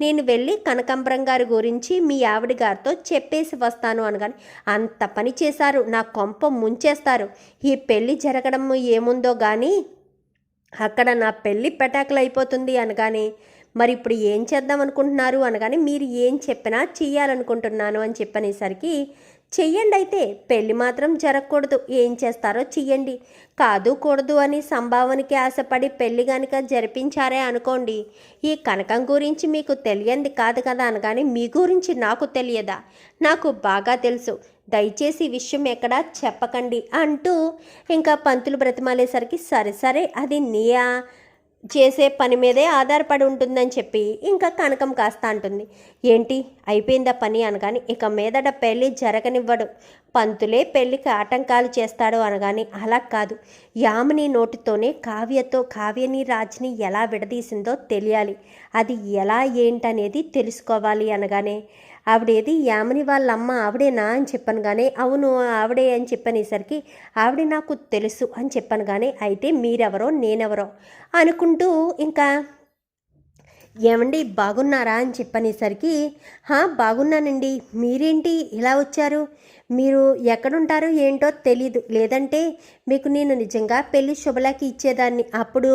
నేను వెళ్ళి కనకాంబరం గారి గురించి మీ ఆవిడ గారితో చెప్పేసి వస్తాను అనగాని అంత పని చేశారు నా కొంప ముంచేస్తారు. ఈ పెళ్ళి జరగడం ఏముందో కానీ అక్కడ నా పెళ్ళి పెటాకులు అయిపోతుంది అనగానే మరి ఇప్పుడు ఏం చేద్దాం అనుకుంటున్నారు అనగానే మీరు ఏం చెప్పినా చెయ్యాలనుకుంటున్నాను అని చెప్పనేసరికి చెయ్యండి అయితే పెళ్ళి మాత్రం జరగకూడదు. ఏం చేస్తారో చెయ్యండి. కాదు కూడదు అని సంభావనకి ఆశపడి పెళ్ళి గనుక జరిపించారే అనుకోండి. ఈ కనకం గురించి మీకు తెలియంది కాదు కదా అనగానే మీ గురించి నాకు తెలియదా? నాకు బాగా తెలుసు. దయచేసి విషయం ఎక్కడా చెప్పకండి అంటూ ఇంకా పంతులు బ్రతిమాలేసరికి సరే సరే అది నీయా చేసే పని మీదే ఆధారపడి ఉంటుందని చెప్పి ఇంకా కనకం కాస్త అంటుంది. ఏంటి? అయిపోయిందా పని అనగాని ఇక మీదట పెళ్ళి జరగనివ్వడు. పంతులే పెళ్ళికి ఆటంకాలు చేస్తాడు అనగాని అలా కాదు. యామిని నోటితోనే కావ్యతో కావ్యని రాజ్ని ఎలా విడదీసిందో తెలియాలి. అది ఎలా ఏంటనేది తెలుసుకోవాలి అనగానే ఆవిడేది యామిని వాళ్ళ అమ్మ ఆవిడేనా అని చెప్పాను కానీ అవును ఆవిడే అని చెప్పనేసరికి ఆవిడ నాకు తెలుసు అని చెప్పాను కానీ అయితే మీరెవరో నేనెవరో అనుకుంటూ ఇంకా ఏమండి బాగున్నారా అని చెప్పనేసరికి హా బాగున్నానండి. మీరేంటి ఇలా వచ్చారు? మీరు ఎక్కడుంటారో ఏంటో తెలీదు. లేదంటే మీకు నేను నిజంగా పెళ్ళి శుభలకి ఇచ్చేదాన్ని. అప్పుడు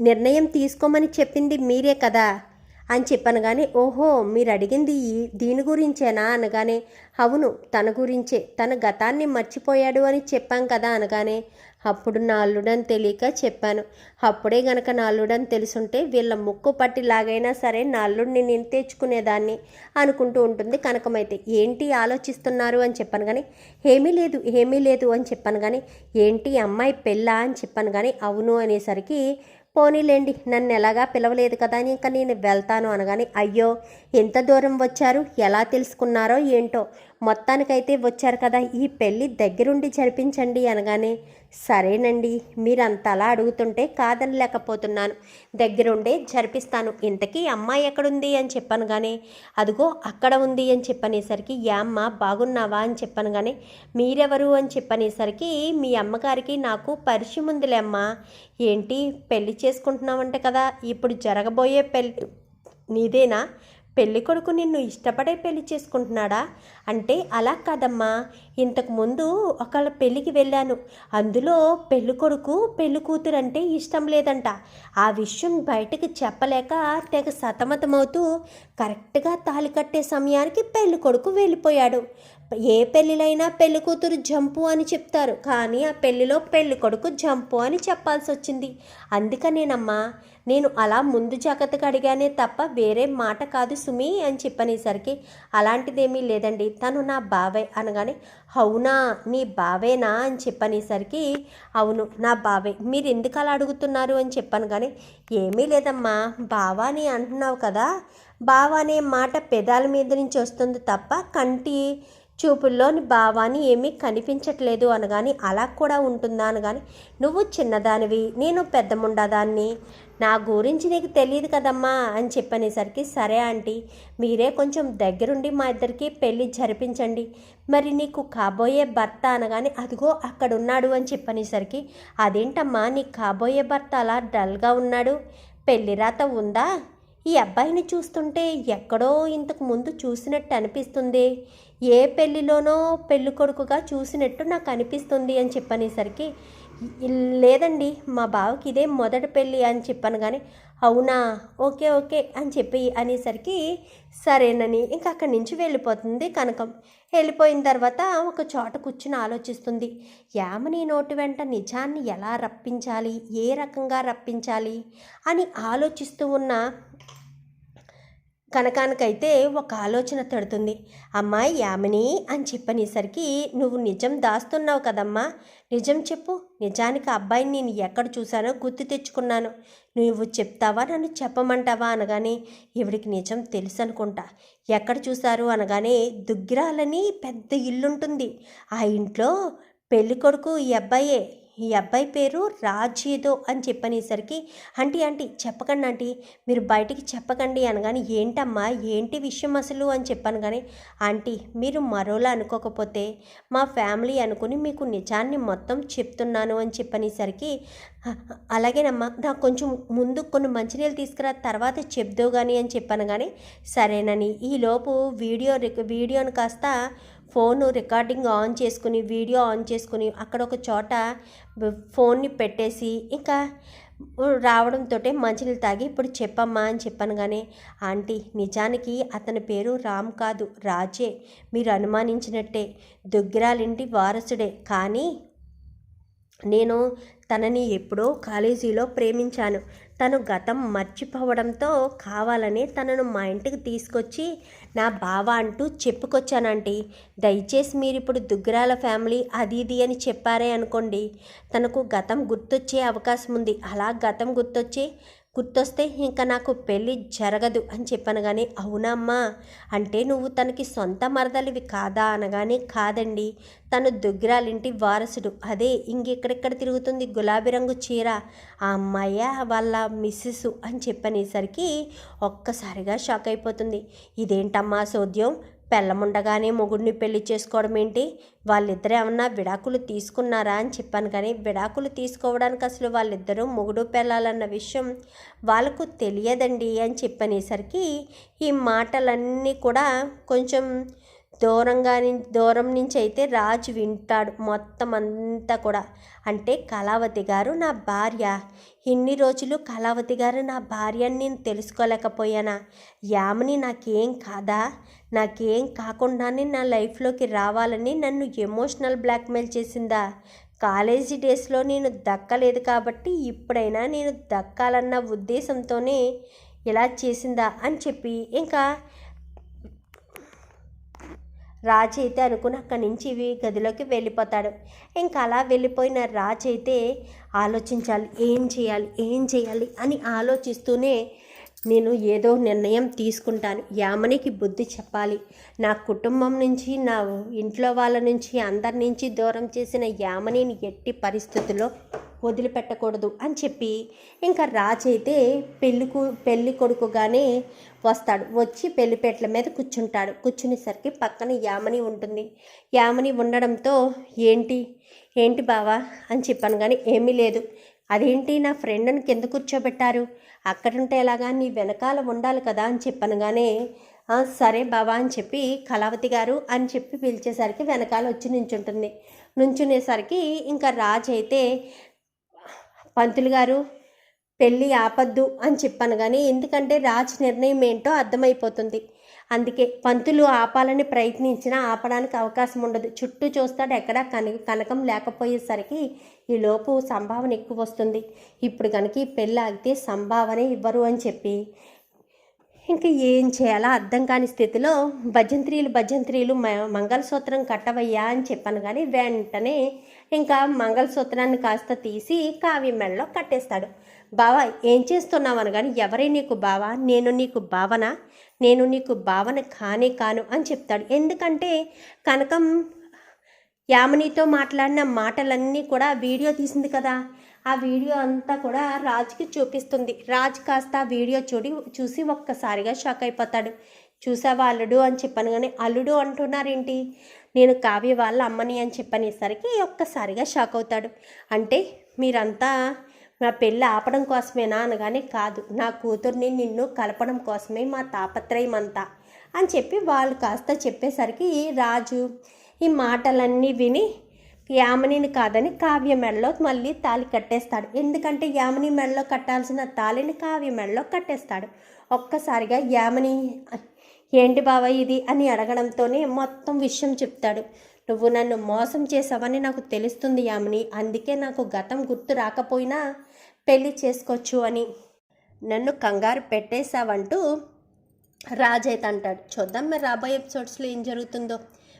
నిర్ణయం తీసుకోమని చెప్పింది మీరే కదా. అని చెప్పాను కానీ ఓహో మీరు అడిగింది ఈ- దీని గురించేనా అనగానే అవును తన గురించే. తన గతాన్ని మర్చిపోయాడు అని చెప్పాం కదా అనగానే అప్పుడు నా అల్లుడని తెలియక చెప్పాను. అప్పుడే గనక నా అల్లుడని తెలుసుంటే వీళ్ళ ముక్కు పట్టి లాగైనా సరే నా అల్లుడిని నేను తెచ్చుకునేదాన్ని అనుకుంటూ ఉంటుంది కనకమైతే. ఏంటి ఆలోచిస్తున్నారు అని చెప్పాను కానీ ఏమీ లేదు ఏమీ లేదు అని చెప్పాను కానీ ఏంటి అమ్మాయి పెళ్ళా అని చెప్పాను కానీ అవును అనేసరికి పోనీలేండి నన్ను ఎలాగా పిలవలేదు కదా అని ఇంకా నేను వెళ్తాను అనగానే అయ్యో ఎంత దూరం వచ్చారు? ఎలా తెలుసుకున్నారో ఏంటో? మొత్తానికైతే వచ్చారు కదా. ఈ పెళ్ళి దగ్గరుండి జరిపించండి అనగానే సరేనండి మీరు అంతలా అడుగుతుంటే కాదని లేకపోతున్నాను. దగ్గరుండే జరిపిస్తాను. ఇంతకీ అమ్మాయి ఎక్కడుంది అని చెప్పాను కానీ అదిగో అక్కడ ఉంది అని చెప్పనేసరికి యా అమ్మ బాగున్నావా? అని చెప్పాను కానీ మీరెవరు? అని చెప్పనేసరికి మీ అమ్మగారికి నాకు పరిచయం ఉందిలే అమ్మా. ఏంటి పెళ్ళి చేసుకుంటున్నామంటే కదా. ఇప్పుడు జరగబోయే పెళ్ళి నీదేనా? పెళ్ళి కొడుకు నిన్ను ఇష్టపడే పెళ్ళి చేసుకుంటున్నాడా? అంటే అలా కాదమ్మా. ఇంతకుముందు ఒకళ్ళ పెళ్ళికి వెళ్ళాను. అందులో పెళ్ళి కొడుకు పెళ్ళి కూతురు అంటే ఇష్టం లేదంట. ఆ విషయం బయటకు చెప్పలేక తెగ సతమతమవుతూ కరెక్ట్గా తాళి కట్టే సమయానికి పెళ్ళి కొడుకు వెళ్ళిపోయాడు. ఏ పెళ్ళిలైనా పెళ్ళి కూతురు జంపు అని చెప్తారు. కానీ ఆ పెళ్ళిలో పెళ్ళి కొడుకు జంపు అని చెప్పాల్సి వచ్చింది అందుకనేనమ్మా. నేను అలా ముందు జాగ్రత్తగా అడిగానే తప్ప వేరే మాట కాదు సుమి అని చెప్పనేసరికి అలాంటిదేమీ లేదండి. తను నా బావే అనగానే అవునా నీ బావేనా? అని చెప్పనేసరికి అవును నా బావే. మీరు ఎందుకు అలా అడుగుతున్నారు? అని చెప్పాను కానీ ఏమీ లేదమ్మా. బావా అని అంటున్నావు కదా. బావా అనే మాట పెదాల మీద నుంచి వస్తుంది తప్ప కంటి చూపుల్లోని భావాన్ని ఏమీ కనిపించట్లేదు అనగాని అలా కూడా ఉంటుందా? అనగాని నువ్వు చిన్నదానివి. నేను పెద్దముండదాన్ని. నా గురించి నీకు తెలియదు కదమ్మా అని చెప్పనేసరికి సరే ఆంటీ మీరే కొంచెం దగ్గరుండి మా ఇద్దరికి పెళ్ళి జరిపించండి. మరి నీకు కాబోయే భర్త అనగానే అదిగో అక్కడ ఉన్నాడు అని చెప్పనేసరికి అదేంటమ్మా నీకు కాబోయే భర్త అలా డల్గా ఉన్నాడు? పెళ్ళి రాత ఉందా? ఈ అబ్బాయిని చూస్తుంటే ఎక్కడో ఇంతకు ముందు చూసినట్టు అనిపిస్తుంది. ఏ పెళ్ళిలోనో పెళ్ళి కొడుకుగా చూసినట్టు నాకు అనిపిస్తుంది అని చెప్పనేసరికి లేదండి మా బావకి ఇదే మొదటి పెళ్ళి అని చెప్పాను కానీ అవునా? ఓకే ఓకే అని చెప్పి అనేసరికి సరేనని ఇంకా అక్కడి నుంచి వెళ్ళిపోతుంది కనకం. వెళ్ళిపోయిన తర్వాత ఒక చోట కూర్చుని ఆలోచిస్తుంది. యామని నోటి వెంట నిజాన్ని ఎలా రప్పించాలి? ఏ రకంగా రప్పించాలి? అని ఆలోచిస్తూ ఉన్న కనకానికైతే ఒక ఆలోచన తడుతుంది. అమ్మాయి యామిని అని చెప్పనేసరికి నువ్వు నిజం దాస్తున్నావు కదమ్మా. నిజం చెప్పు. నిజానికి అబ్బాయిని నేను ఎక్కడ చూశానో గుర్తు తెచ్చుకున్నాను. నువ్వు చెప్తావా? నన్ను చెప్పమంటావా? అనగానే ఇవిడికి నిజం తెలుసు అనుకుంటా ఎక్కడ చూశారు? అనగానే దుగ్గిరాలని పెద్ద ఇల్లుంటుంది. ఆ ఇంట్లో పెళ్ళికొడుకు ఈ అబ్బాయే. ఈ అబ్బాయి పేరు రాజేదో అని చెప్పనేసరికి ఆంటీ ఆంటీ చెప్పకండి ఆంటీ మీరు బయటికి చెప్పకండి అనగాని ఏంటమ్మా ఏంటి విషయం అసలు? అని చెప్పాను కానీ ఆంటీ మీరు మరోలా అనుకోకపోతే మా ఫ్యామిలీ అనుకుని మీకు నిజాన్ని మొత్తం చెప్తున్నాను అని చెప్పనేసరికి అలాగేనమ్మా నాకు కొంచెం ముందు కొన్ని మంచినీళ్ళు తీసుకురా తర్వాత చెప్దో కానీ అని చెప్పాను కానీ సరేనని ఈలోపు వీడియో రిక- వీడియోని కాస్త ఫోన్ రికార్డింగ్ ఆన్ చేసుకుని వీడియో ఆన్ చేసుకుని అక్కడ ఒక చోట ఫోన్ని పెట్టేసి ఇంకా రావడంతో మంచినీళ్ళు తాగి ఇప్పుడు చెప్పమ్మా అని చెప్పాను కానీ ఆంటీ నిజానికి అతని పేరు రామ్ కాదు రాజే. మీరు అనుమానించినట్టే. దుగ్గిరాలింటి వారసుడే. కానీ నేను తనని ఎప్పుడో కాలేజీలో ప్రేమించాను. తను గతం మర్చిపోవడంతో కావాలని తనను మా ఇంటికి తీసుకొచ్చి నా బావ అంటూ చెప్పుకొచ్చానంటీ. దయచేసి మీరు ఇప్పుడు దుగ్గరాల ఫ్యామిలీ అది ఇది అని చెప్పారే అనుకోండి. తనకు గతం గుర్తొచ్చే అవకాశం ఉంది అలా గతం గుర్తొచ్చి గుర్తొస్తే ఇంకా నాకు పెళ్ళి జరగదు అని చెప్పాను కానీ అవునమ్మా అంటే నువ్వు తనకి సొంత మరదలివి కాదా అనగానే కాదండి. తను దుగ్గిరాలింటి వారసుడు. అదే ఇంకెక్కడెక్కడ తిరుగుతుంది గులాబీ రంగు చీర? ఆ అమ్మాయ వాళ్ళ మిస్సెస్ అని చెప్పనేసరికి ఒక్కసారిగా షాక్ అయిపోతుంది. ఇదేంటమ్మా సోద్యం? పెళ్ళముండగానే మొగుడిని పెళ్ళి చేసుకోవడం ఏంటి? వాళ్ళిద్దరు ఏమన్నా విడాకులు తీసుకున్నారా అని చెప్పాను కానీ విడాకులు తీసుకోవడానికి అసలు వాళ్ళిద్దరూ మొగుడు పెళ్ళాలన్న విషయం వాళ్ళకు తెలియదండి అని చెప్పనేసరికి ఈ మాటలన్నీ కూడా కొంచెం దూరంగా దూరం నుంచి అయితే రాజు వింటాడు మొత్తం అంతా కూడా. అంటే కళావతి గారు నా భార్య. ఇన్ని రోజులు కళావతి గారు నా భార్య అని నేను తెలుసుకోలేకపోయానా? యామని నాకేం కాదా? నాకేం కాకుండానే నా లైఫ్లోకి రావాలని నన్ను ఎమోషనల్ బ్లాక్మెయిల్ చేసిందా? కాలేజీ డేస్లో నేను దక్కలేదు కాబట్టి ఇప్పుడైనా నేను దక్కాలన్న ఉద్దేశంతోనే ఇలా చేసిందా అని చెప్పి. ఇంకా రాజు అయితే అనుకుని అక్కడి నుంచి ఇవి గదిలోకి వెళ్ళిపోతాడు. ఇంకా అలా వెళ్ళిపోయిన రాజు అయితే ఆలోచించాలి ఏం చేయాలి ఏం చేయాలి అని ఆలోచిస్తూనే నేను ఏదో నిర్ణయం తీసుకుంటాను. యామనికి బుద్ధి చెప్పాలి. నా కుటుంబం నుంచి నా ఇంట్లో వాళ్ళ నుంచి అందరి నుంచి దూరం చేసిన యామనిని ఎట్టి పరిస్థితుల్లో వదిలిపెట్టకూడదు అని చెప్పి ఇంకా రాజు అయితే పెళ్ళికు పెళ్ళి కొడుకుగానే వస్తాడు. వచ్చి పెళ్ళిపేటల మీద కూర్చుంటాడు. కూర్చునేసరికి పక్కన యామని ఉంటుంది. యామని ఉండడంతో ఏంటి? ఏంటి బావా? అని చెప్పాను కానీ ఏమీ లేదు. అదేంటి? నా ఫ్రెండ్ని కింద కూర్చోబెట్టారు. అక్కడుంటే ఎలాగా? నీ వెనకాల ఉండాలి కదా? అని చెప్పాను కానీ సరే బాబా అని చెప్పి కళావతి గారు అని చెప్పి పిలిచేసరికి వెనకాల వచ్చి నించుంటుంది. నుంచునేసరికి ఇంకా రాజు అయితే పంతులు గారు పెళ్ళి ఆపద్దు అని చెప్పాను కానీ ఎందుకంటే రాజ్ నిర్ణయం ఏంటో అర్థమైపోతుంది. అందుకే పంతులు ఆపాలని ప్రయత్నించినా ఆపడానికి అవకాశం ఉండదు. చుట్టూ చూస్తాడు ఎక్కడా కన కనకం లేకపోయేసరికి ఈ లోపు సంభావన ఎక్కువ వస్తుంది. ఇప్పుడు కనుక ఈ పెళ్ళి ఆగితే సంభావన ఇవ్వరు అని చెప్పి ఇంకా ఏం చేయాలో? అర్థం కాని స్థితిలో భజంత్రీలు భజంత్రీలు మ- మంగళసూత్రం కట్టవయ్యా అని చెప్పాను కానీ వెంటనే ఇంకా మంగళసూత్రాన్ని కాస్త తీసి కావి మెడలో కట్టేస్తాడు. బావా ఏం చేస్తున్నావు అనగాని ఎవరే నీకు బావా? నేను నీకు భావన నేను నీకు భావన కానే కాను అని చెప్తాడు. ఎందుకంటే కనకం యామినితో మాట్లాడిన మాటలన్నీ కూడా వీడియో తీసింది కదా. ఆ వీడియో అంతా కూడా రాజుకి చూపిస్తుంది. రాజు కాస్త ఆ వీడియో చూడి చూసి ఒక్కసారిగా షాక్ అయిపోతాడు. చూసావా అల్లుడు అని చెప్పాను కానీ అల్లుడు అంటున్నారేంటి? నేను కావ్య వాళ్ళ అమ్మని అని చెప్పనేసరికి ఒక్కసారిగా షాక్ అవుతాడు. అంటే మీరంతా నా పెళ్ళి ఆపడం కోసమేనా అనగానే కాదు. నా కూతుర్ని నిన్ను కలపడం కోసమే మా తాపత్రయం అంతా అని చెప్పి వాళ్ళు కాస్త చెప్పేసరికి రాజు ఈ మాటలన్నీ విని యామినిని కాదని కావ్య మెడలో మళ్ళీ తాళి కట్టేస్తాడు. ఎందుకంటే యామిని మెడలో కట్టాల్సిన తాళిని కావ్య మెడలో కట్టేస్తాడు. ఒక్కసారిగా యామిని ఏంటి బావ ఇది? అని అడగడంతోనే మొత్తం విషయం చెప్తాడు. నువ్వు నన్ను మోసం చేసావని నాకు తెలుస్తుంది యామిని. అందుకే నాకు గతం గుర్తు రాకపోయినా పెళ్ళి చేసుకోవచ్చు అని. నన్ను కంగారు పెట్టేశావంటూ రాజైతే అంటాడు. చూద్దాం మరి రాబోయే ఎపిసోడ్స్లో ఏం జరుగుతుందో.